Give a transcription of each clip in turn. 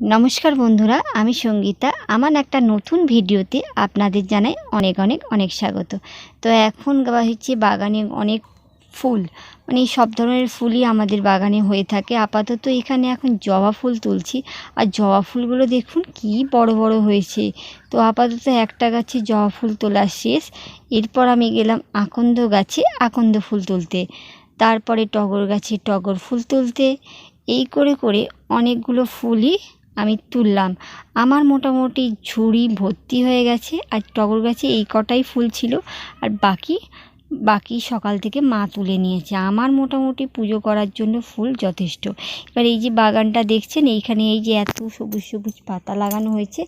নমস্কার বন্ধুরা, আমি সঙ্গীতা। আমার একটা নতুন ভিডিওতে আপনাদের জানাই অনেক অনেক অনেক স্বাগত। তো এখন হচ্ছে বাগানে অনেক ফুল। মানে সব ধরনের ফুলই আমাদের বাগানে হয়ে থাকে। আপাতত এখানে এখন জবা ফুল তুলছি। আর জবা ফুলগুলো দেখুন কি বড় বড় হয়েছে। তো আপাতত একটা গাছে জবা ফুল তোলা শেষ। এরপর আমি গেলাম আকন্দ গাছে আকন্দ ফুল তুলতে। তারপরে টগর গাছে টগর ফুল তুলতে। এই করে করে অনেকগুলো ফুলই আমি তুললাম। আমার মোটামুটি ঝুড়ি ভর্তি হয়ে গেছে আর টগর গাছে এই কটাই ফুল ছিল আর বাকি বাকি সকাল থেকে মা তুলে নিয়েছে। আমার মোটামুটি পুজো করার জন্য ফুল যথেষ্ট। এবার এই যে বাগানটা দেখছেন, এইখানে এই যে এত সবুজ সবুজ পাতা লাগানো হয়েছে,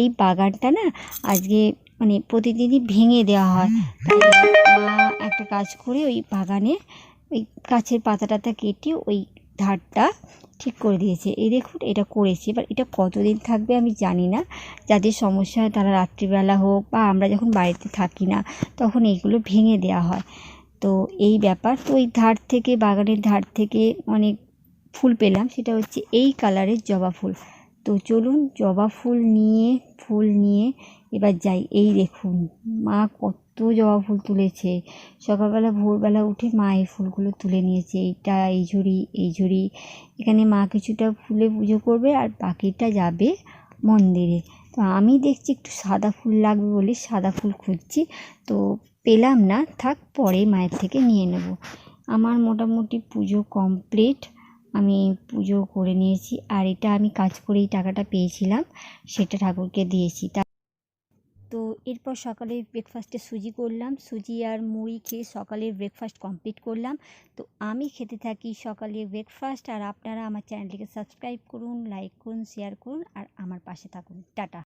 এই বাগানটা না আজকে মানে প্রতিদিনই ভেঙে দেওয়া হয়। মা একটা কাজ করে ওই বাগানে ওই গাছের পাতা টাতা কেটে ওই ধারটা ঠিক করে দিয়েছে। এই দেখুন, এটা করেছে। এবার এটা কতদিন থাকবে আমি জানি না। যাদের সমস্যা হয় তারা রাত্রিবেলা হোক বা আমরা যখন বাড়িতে থাকি না, তখন এইগুলো ভেঙে দেওয়া হয়। তো এই ব্যাপার। তো ওই ধার থেকে, বাগানের ধার থেকে অনেক ফুল পেলাম। সেটা হচ্ছে এই কালারের জবা ফুল। তো চলুন, জবা ফুল নিয়ে ফুল নিয়ে এবার যাই। এই দেখুন, মা কত জবা ফুল তুলেছে। সকালবেলা, ভোরবেলা উঠে মা এই ফুলগুলো তুলে নিয়েছে। এইটা, এই ঝুড়ি এই ঝুড়ি। এখানে মা কিছুটা ফুলে পুজো করবে আর বাকিটা যাবে মন্দিরে। তো আমি দেখছি একটু সাদা ফুল লাগবে বলে সাদা ফুল খুঁজছি। তো পেলাম না, থাক পরে মায়ের থেকে নিয়ে নেব। আমার মোটামুটি পুজো কমপ্লিট। আমি পুজো করে নিয়েছি। আর এটা আমি কাজ করে এই টাকাটা পেয়েছিলাম, সেটা ঠাকুরকে দিয়েছি। তা তো এরপর সকালে ব্রেকফাস্টে সুজি করলাম। সুজি আর মুড়ি খেয়ে সকালের ব্রেকফাস্ট কমপ্লিট করলাম। তো আমি খেতে থাকি সকালে ব্রেকফাস্ট আর আপনারা আমার চ্যানেলটিকে সাবস্ক্রাইব করুন লাইক করুন শেয়ার করুন আর আমার পাশে থাকুন। টাটা।